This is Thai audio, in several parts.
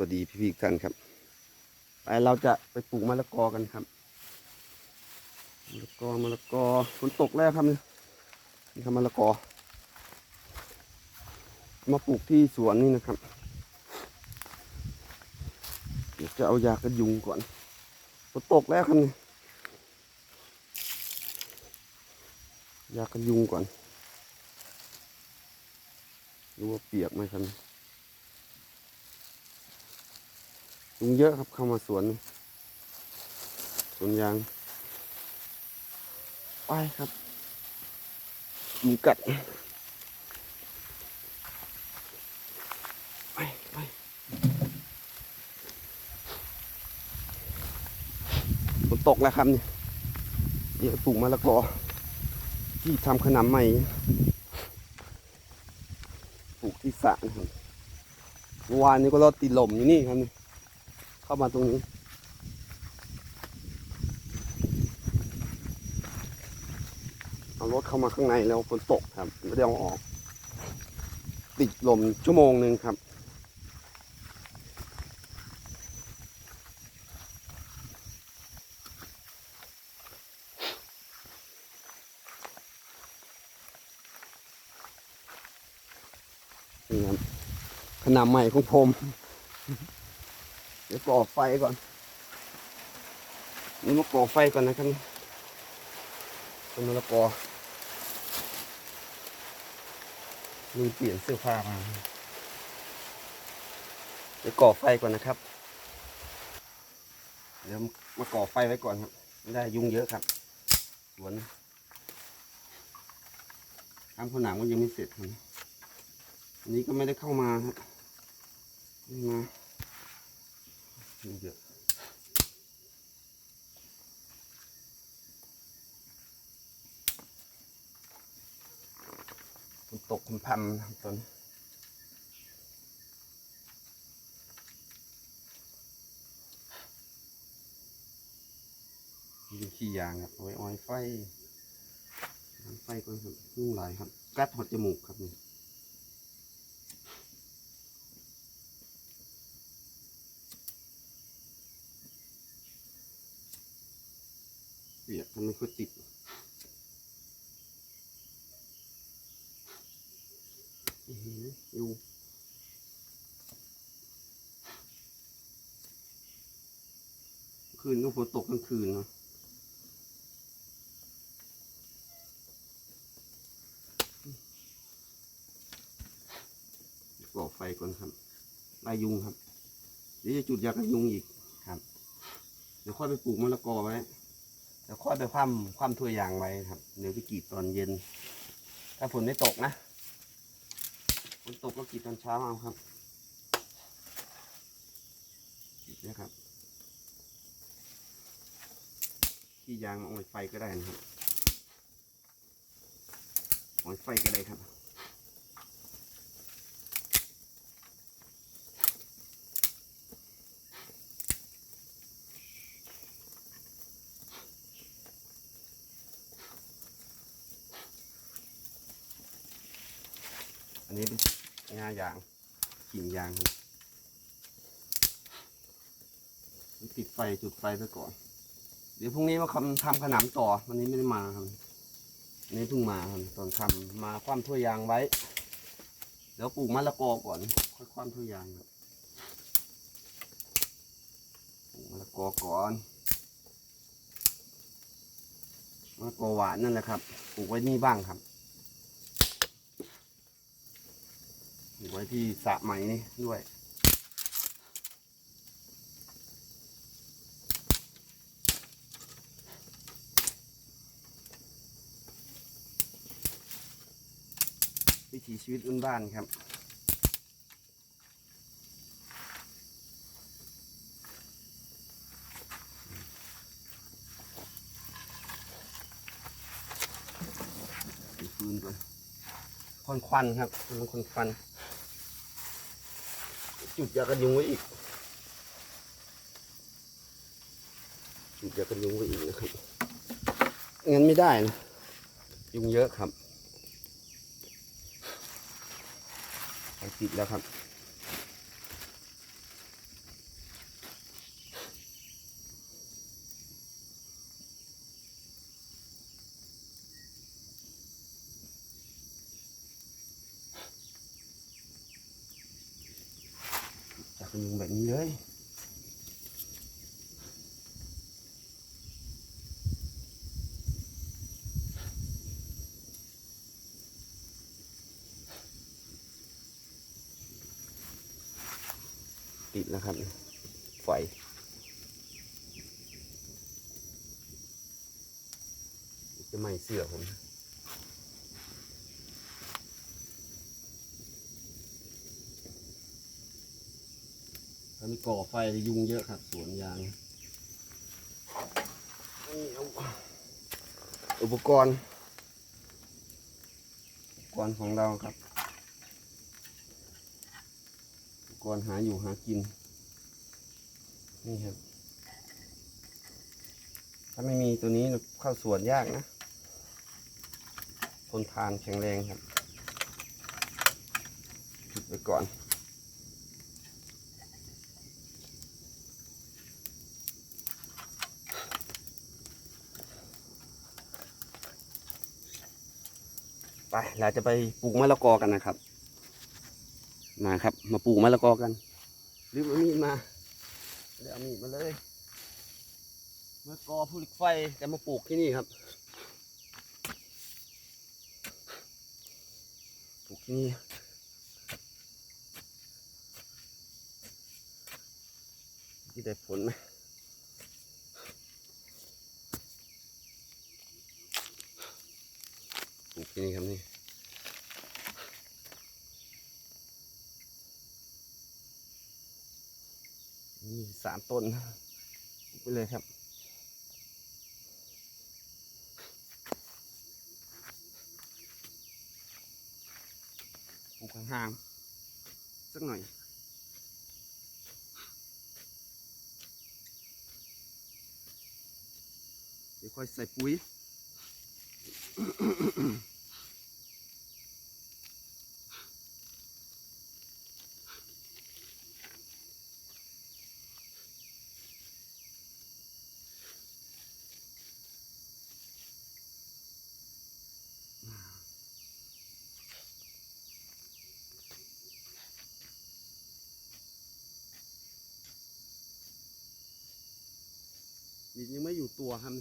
วัสดีพี่ๆทุกท่านครับ ไปเราจะไปปลูกมะละกอกันครับมะละกอมะละกอฝนตกแล้วครับนี่นี่ครับมะละกอ มาปลูกที่สวนนี่นะครับเดี๋ยวจะเอายากันยุงก่อนฝนตกแล้วครับนี่ยากันยุงก่อนดูว่าเปียกไหมครับเนี่ ยุงเยอะครับเข้ามาสวนสวนยางไปครับยุงกัดไปไปฝนตกแล้วครับนี่เดี๋ยวปลูกมะละกอที่ทำขนำใหม่ปลูกที่สระนะครับเมื่อวานนี้ก็รอดตีลมอยู่นี่ครับนี่ เข้ามาตรงนี้เอารถเข้ามาข้างในแล้วฝนตกครับไม่ได้เอาออก ติดลมชั่วโมงหนึ่งครับนี่ครับขนาดใหม่ของผม เดี๋ยวก่อไฟก่อน นี่มาก่อไฟก่อนนะครับต้นมะละกอลืมเปลี่ยนเสื้อผ้ามาเดี๋ยวก่อไฟก่อนนะครับ เดี๋ยวมาก่อไฟไว้ก่อนครับ ไม่ได้ยุ่งเยอะครับ สวนทำผนังมันยังไม่เสร็จครับอันนี้ก็ไม่ได้เข้ามาครับไม่มา ยุงเยอะฝนตกคุณพันตอนนี้มีขี้ยางครับไว้อ้อยไฟไฟก่อนครับยุ่งหลายครับกัดหดจมูกครับนี่ เปียกทำไม่ค่อยติดอยุงคืนก็ฝนตกทั้งคืนเนาะก่อไฟก่อนครับไล่ยุงครับ เดี๋ยวจะจุดยากันยุงอีกครับ เดี๋ยวค่อยไปปลูกมะละกอไว้ แล้วค่อยไปคว่ำคว่ำถ้วยยางไว้ครับ เดี๋ยวไปกรีดตอนเย็น ถ้าฝนไม่ตกนะฝนตกก็กรีดตอนเช้าเอาครับกรีดนะครับขี้ยางมาเอาไว้ไฟก็ได้นะครับเอาไฟก็ได้ครับ นนี้เป็นงายางกิ่งยางครับติดไฟจุดไฟไปก่อน เดี๋ยวพรุ่งนี้มาทำทำขนำต่อวันนี้ไม่ได้มาครับนนี้เพิ่งมาครับตอนทำมาคว่ำถ้วยยางไว้เดี๋ยวปลูกมะละกอก่อน ค่อยคว่ำถ้วยยางปลูกมะละกอก่อนมะละกอหวานนั่นแหละครับ ปลูกไว้นี่บ้างครับ อยู่ไว้ที่สระไหมนี่ด้วยวิถีชีวิตบ้านบ้านครับ ฟืนก่อนควันควันครับมันควันควัน จุดยากันยุงไว้อีก จุดยากันยุงไว้อีกนะครับงั้นไม่ได้นะ ยุงเยอะครับไปติดแล้วครับากระยุงแบบนี้เลยติดแล้วครับไฟจะไหม้เสื้อผม นะถ้ามีก่อไฟยุงเยอะครับสวนยางอาอุปกรณ์ อุปกรณ์ของเราครับ อุปกรณ์หาอยู่หากิน นี่ครับ ถ้าไม่มีตัวนี้เข้าสวนยากนะ ทนทานแข็งแรงครับ จุดไปก่อน ไปเราจะไปปลูกมะละกอกันนะครับ มาครับ มาปลูกมะละกอกันรีบเอามีดมาเดี๋ยวเอามีดมาเลยมะละกอภูเหลิกไฟจะมาปลูกที่นี่ครับปลูกที่นี่ที่ได้ผลไหมปลูก ที่นี่ครับนี่นี่สามต้นไปเลยครับ ปลูกห่างๆสักหน่อยเดี๋ยวค่อยใส่ปุ๋ย ไม่อยู่ตัวครับ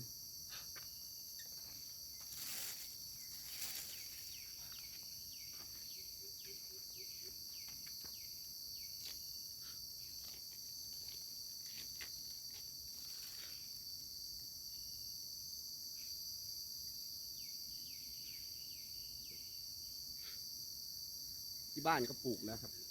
ที่บ้านก็ปลูกแล้วครับครับ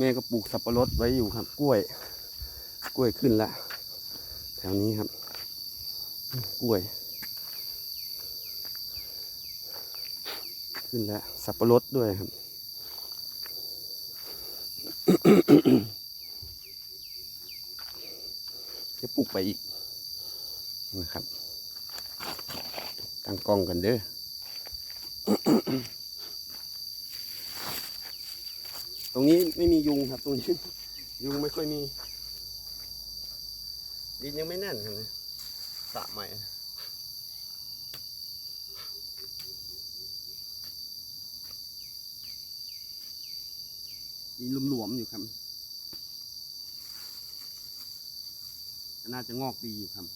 แม่ก็ปลูกสับปะรดไว้อยู่ครับ กล้วย กล้วยขึ้นแล้วแถวนี้ครับ กล้วย ขึ้นแล้วสับปะรดด้วยครับจะปลูกไปอีกนะครับ ตั้งกล้องกันเด้อ ตรงนี้ไม่มียุงครับ ตรงนี้ ยุงไม่ค่อยมี ดินยังไม่แน่นนะสระใหม่ดินหลวมๆอยู่ครับ น่าจะงอกดีอยู่ครับ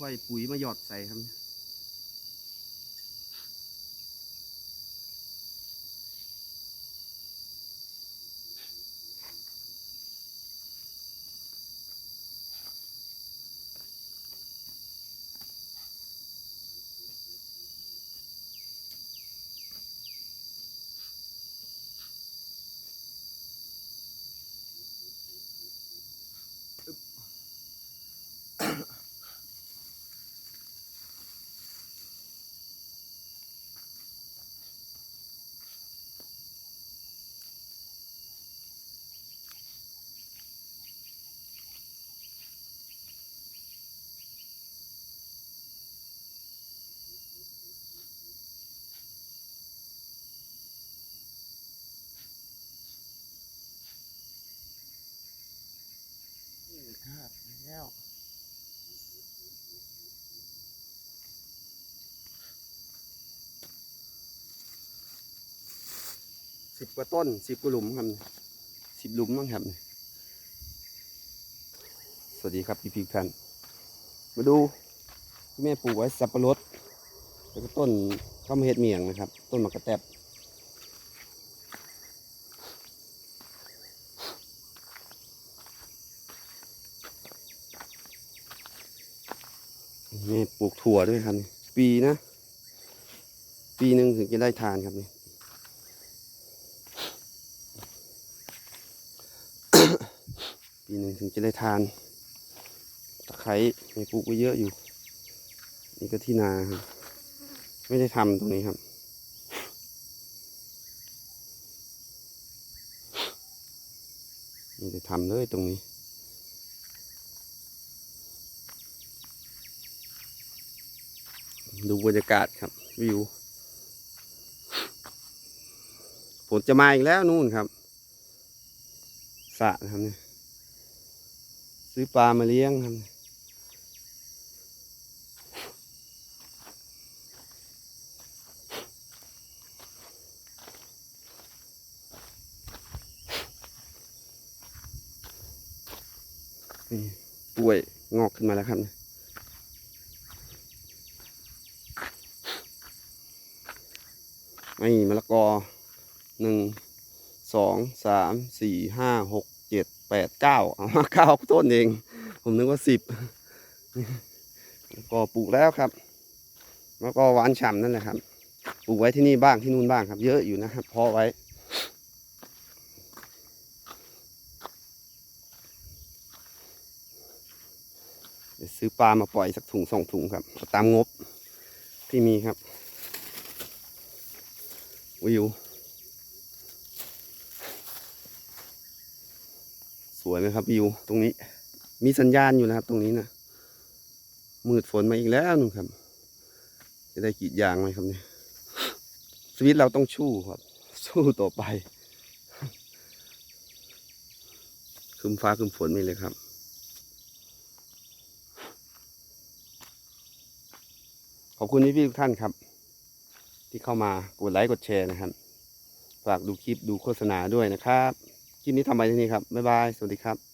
ค่อยปุ๋ยมาหยอดใส่ครับ สิบกว่าต้นสิบกว่าหลุมครับสิบหลุมมั้งครับ สวัสดีครับพี่พีท่านมาดูที่แม่ปลูกไว้สับปะรดแล้วก็ต้นข้าวเห็ดเมียงนะครับ ต้นมะกระแตบแม่ปลูกถั่วด้วยครับนี่ปีนะ ปีหนึ่งถึงจะได้ทานครับนี่ ปีหนึ่งถึงจะได้ทาน ตะไคร้มีปลูกไว้เยอะอยู่ นี่ก็ที่นาครับไม่ได้ทำตรงนี้ครับ ไม่ได้ทำเลยตรงนี้ดูบรรยากาศครับวิวฝนจะมาอีกแล้วนู่นครับสระนะครับเนี่ย ซื้อปลามาเลี้ยงครับนี่รวยงอกขึ้นมาแล้วครับนี่มะละกอหนึ่งสองสามสี่ห้าหก แปดเก้าเอามาเก้าต้นเอง ผมนึกว่าสิบกอปลูกแล้วครับมะละกอหวานฉ่ำนั่นแหละครับ ปลูกไว้ที่นี่บ้างที่นู่นบ้างครับ เยอะอยู่นะครับเพาะไว้เดี๋ยวซื้อปลามาปล่อยสักถุงสองถุงครับ ตามงบที่มีครับวิว สวยไหมครับวิวตรงนี้ มีสัญญาณอยู่นะครับ ตรงนี้นะมืดฝนมาอีกแล้วนู่ครับ จะได้กีดยางไหมครับเนี่ยชีวิตเราต้องชู้ครับ สู้ต่อไปคืมฟ้าคืมฝนไม่เลยครับขอบคุณพี่ๆทุกท่านครับ ที่เข้ามากดไลค์กดแชร์นะครับ ฝากดูคลิปดูโฆษณาด้วยนะครับ คลิปนี้ทำไปที่นี่ครับ บ๊ายบาย สวัสดีครับ